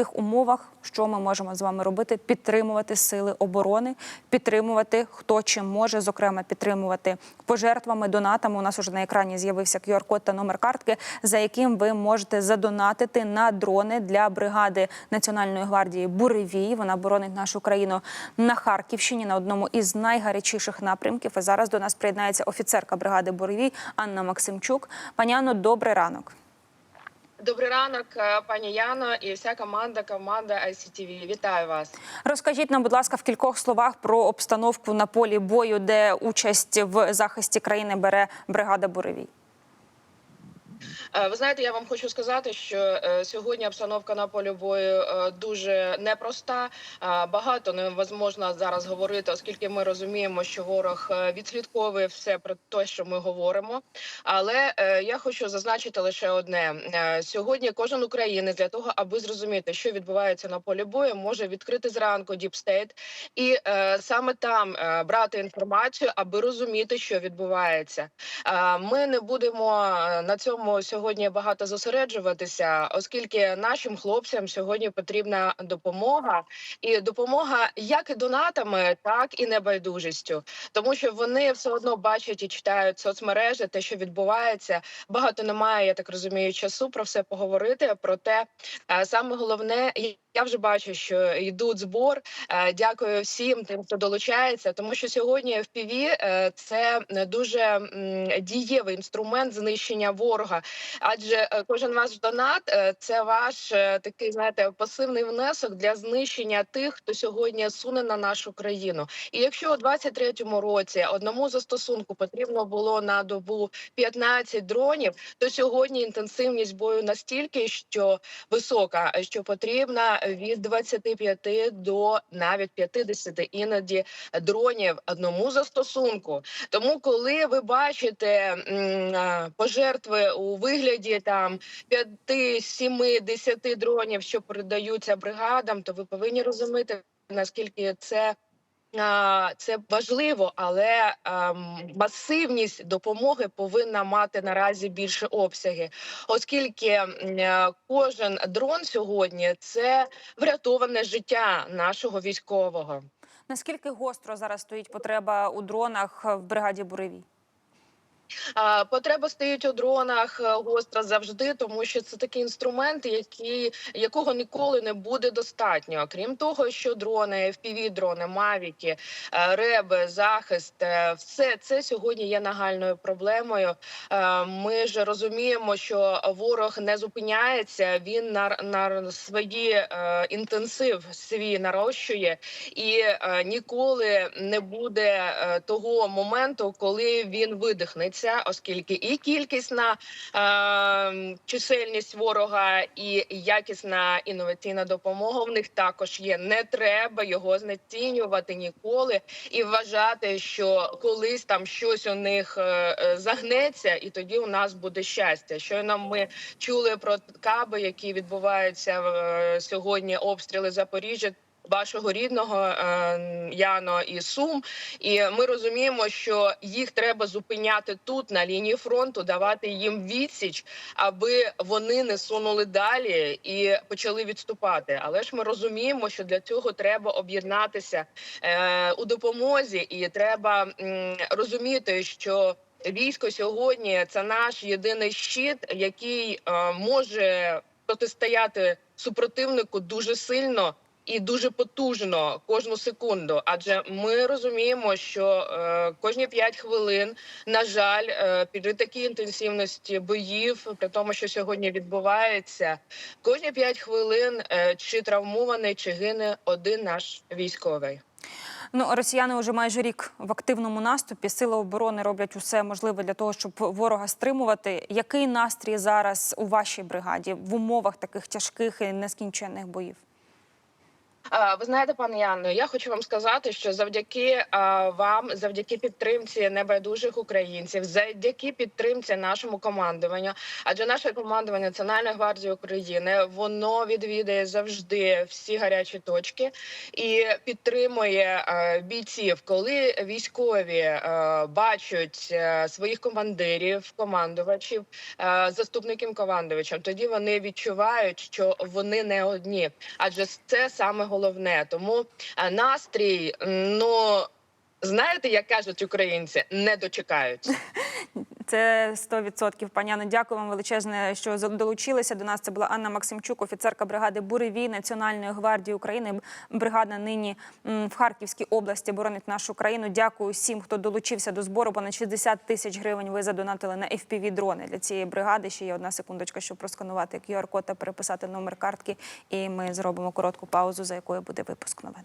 Таких умовах, що ми можемо з вами робити? Підтримувати сили оборони, підтримувати хто чим може, зокрема підтримувати пожертвами, донатами. У нас уже на екрані з'явився QR-код та номер картки, за яким ви можете задонатити на дрони для бригади Національної гвардії Буревій. Вона боронить нашу країну на Харківщині на одному із найгарячіших напрямків. І зараз до нас приєднається офіцерка бригади Буревій Анна Максимчук. Пані Анно, добрий ранок. Добрий ранок, е, пані Яно, і вся команда команда ICTV. Вітаю вас. Розкажіть нам, будь ласка, в кількох словах про обстановку на полі бою, де участь в захисті країни бере бригада Буревій. Е, Ви знаєте, я вам хочу сказати, що е, сьогодні обстановка на полі бою е, дуже непроста. Багато невозможно зараз говорити, оскільки ми розуміємо, що ворог відслідковує все про те, що ми говоримо. Але я хочу зазначити лише одне: сьогодні кожен українець для того, аби зрозуміти, що відбувається на полі бою, може відкрити зранку State і саме там брати інформацію, аби розуміти, що відбувається. Ми не будемо на цьому сьогодні багато зосереджуватися, оскільки нашим хлопцям сьогодні потрібна допомога, і допомога як і донатами, так і небайдужістю, тому що вони все одно бачать і читають соцмережі, те, що відбувається. Багато немає, я так розумію, часу про все поговорити. Проте е, саме головне. Я вже бачу, що йдуть збор. Е, Дякую всім тим, хто долучається, тому що сьогодні FPV е, – це дуже дієвий інструмент знищення ворога. Адже е, кожен ваш донат е, це ваш е, такий, знаєте, пасивний внесок для знищення тих, хто сьогодні суне на нашу країну. І якщо у 23-му році одному застосунку потрібно було на добу 15 дронів, то сьогодні інтенсивність бою настільки, що висока, що потрібна від 25 до навіть 50 іноді дронів одному застосунку. Тому, коли ви бачите пожертви у вигляді там 5, 7, 10 дронів, що передаються бригадам, то ви повинні розуміти наскільки це. Це важливо, але ем, масивність допомоги повинна мати наразі більше обсяги, оскільки е, кожен дрон сьогодні це врятоване життя нашого військового. Наскільки гостро зараз стоїть потреба у дронах в бригаді Буревій? Потреба стоїть у дронах е, гостра завжди, тому що це такий інструмент, який якого ніколи не буде достатньо. Крім того, що дрони, fpv дрони, мавіки, е, реби, захист, е, все це сьогодні є нагальною проблемою. Ми ж розуміємо, що ворог не зупиняється. Він на, на свої інтенсив свій нарощує і ніколи не буде того моменту, коли він видихнеться, оскільки і кількісна е, чисельність ворога, і якісна інноваційна допомога в них також є. Не треба його знецінювати ніколи і вважати, що колись там щось у них е, е, загнеться, і тоді у нас буде щастя. Щойно ми чули про каби, які відбуваються е, сьогодні, обстріли Запоріжжя. Вашого рідного е, Яно і Сум, і ми розуміємо, що їх треба зупиняти тут на лінії фронту, давати їм відсіч, аби вони не сунули далі і почали відступати. Але ж ми розуміємо, що для цього треба об'єднатися е, у допомозі, і треба розуміти, що військо сьогодні це наш єдиний щит, який е, може протистояти супротивнику дуже сильно і дуже потужно кожну секунду. Адже ми розуміємо, що е, кожні 5 хвилин, на жаль, е, при такій інтенсивності боїв, при тому, що сьогодні відбувається, кожні 5 хвилин е, чи травмований, чи гине один наш військовий. Ну, росіяни вже майже рік в активному наступі. Сили оборони роблять усе можливе для того, щоб ворога стримувати. Який настрій зараз у вашій бригаді в умовах таких тяжких і нескінченних боїв? Ви знаєте, пане Яно, я хочу вам сказати, що завдяки вам, завдяки підтримці небайдужих українців, завдяки підтримці нашому командуванню, адже наше командування Національної гвардії України воно відвідує завжди всі гарячі точки і підтримує бійців, коли військові бачать своїх командирів, командувачів, заступників командувачем, тоді вони відчувають, що вони не одні, адже це саме головне. Тому е, настрій, ну знаєте, як кажуть українці, не дочекаються. Це 100%. Пані дякую вам величезне, що долучилися до нас. Це була Анна Максимчук, офіцерка бригади Буревій Національної гвардії України. Бригада нині в Харківській області боронить нашу країну. Дякую всім, хто долучився до збору. Понад 60 тисяч гривень ви задонатили на fpv дрони для цієї бригади. Ще є одна секундочка, щоб просканувати QR-код та переписати номер картки. І ми зробимо коротку паузу, за якою буде випуск новин.